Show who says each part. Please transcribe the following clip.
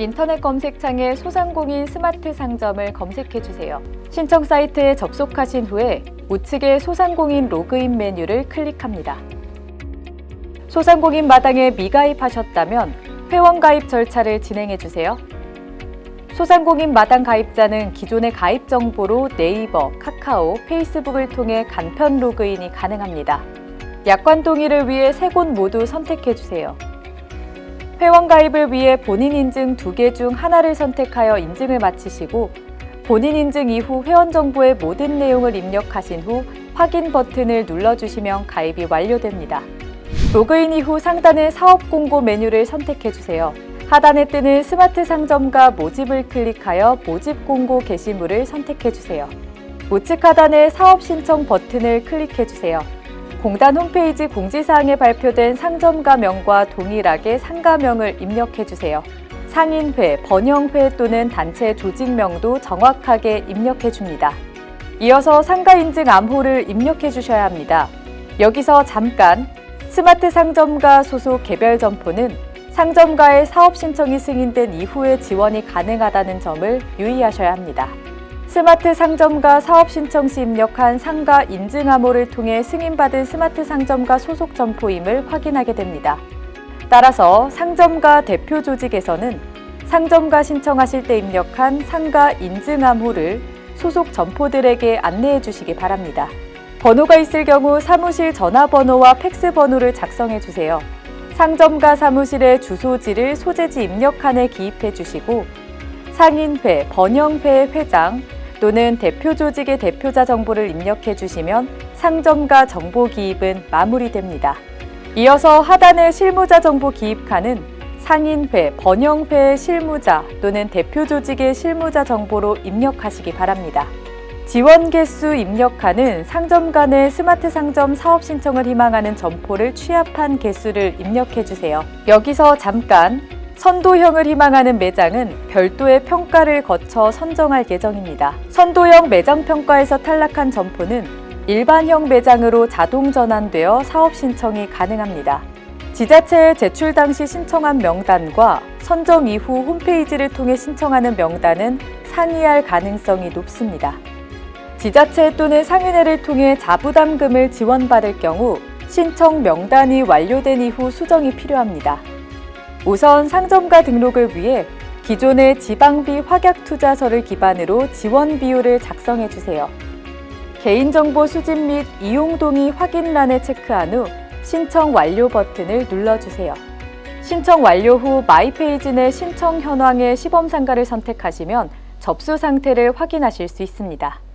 Speaker 1: 인터넷 검색창에 소상공인 스마트 상점을 검색해 주세요. 신청 사이트에 접속하신 후에 우측의 소상공인 로그인 메뉴를 클릭합니다. 소상공인 마당에 미가입하셨다면 회원 가입 절차를 진행해 주세요. 소상공인 마당 가입자는 기존의 가입 정보로 네이버, 카카오, 페이스북을 통해 간편 로그인이 가능합니다. 약관 동의를 위해 세 곳 모두 선택해 주세요. 회원 가입을 위해 본인 인증 두 개 중 하나를 선택하여 인증을 마치시고 본인 인증 이후 회원 정보의 모든 내용을 입력하신 후 확인 버튼을 눌러주시면 가입이 완료됩니다. 로그인 이후 상단의 사업 공고 메뉴를 선택해 주세요. 하단에 뜨는 스마트 상점과 모집을 클릭하여 모집 공고 게시물을 선택해 주세요. 우측 하단의 사업 신청 버튼을 클릭해 주세요. 공단 홈페이지 공지사항에 발표된 상점가명과 동일하게 상가명을 입력해 주세요. 상인회, 번영회 또는 단체 조직명도 정확하게 입력해 줍니다. 이어서 상가 인증 암호를 입력해 주셔야 합니다. 여기서 잠깐 스마트 상점가 소속 개별 점포는 상점가의 사업 신청이 승인된 이후에 지원이 가능하다는 점을 유의하셔야 합니다. 스마트 상점가 사업 신청 시 입력한 상가 인증 암호를 통해 승인받은 스마트 상점가 소속 점포임을 확인하게 됩니다. 따라서 상점가 대표 조직에서는 상점가 신청하실 때 입력한 상가 인증 암호를 소속 점포들에게 안내해 주시기 바랍니다. 번호가 있을 경우 사무실 전화번호와 팩스 번호를 작성해 주세요. 상점가 사무실의 주소지를 소재지 입력칸에 기입해 주시고 상인회, 번영회 회장 또는 대표 조직의 대표자 정보를 입력해 주시면 상점가 정보 기입은 마무리됩니다. 이어서 하단의 실무자 정보 기입 칸은 상인회, 번영회의 실무자 또는 대표 조직의 실무자 정보로 입력하시기 바랍니다. 지원 개수 입력칸은 상점 간의 스마트 상점 사업 신청을 희망하는 점포를 취합한 개수를 입력해 주세요. 여기서 잠깐 선도형을 희망하는 매장은 별도의 평가를 거쳐 선정할 예정입니다. 선도형 매장 평가에서 탈락한 점포는 일반형 매장으로 자동 전환되어 사업 신청이 가능합니다. 지자체에 제출 당시 신청한 명단과 선정 이후 홈페이지를 통해 신청하는 명단은 상이할 가능성이 높습니다. 지자체 또는 상인회를 통해 자부담금을 지원받을 경우 신청 명단이 완료된 이후 수정이 필요합니다. 우선 상점가 등록을 위해 기존의 지방비 확약 투자서를 기반으로 지원 비율을 작성해 주세요. 개인정보 수집 및 이용 동의 확인란에 체크한 후 신청 완료 버튼을 눌러주세요. 신청 완료 후 마이 페이지 내 신청 현황의 시범 상가를 선택하시면 접수 상태를 확인하실 수 있습니다.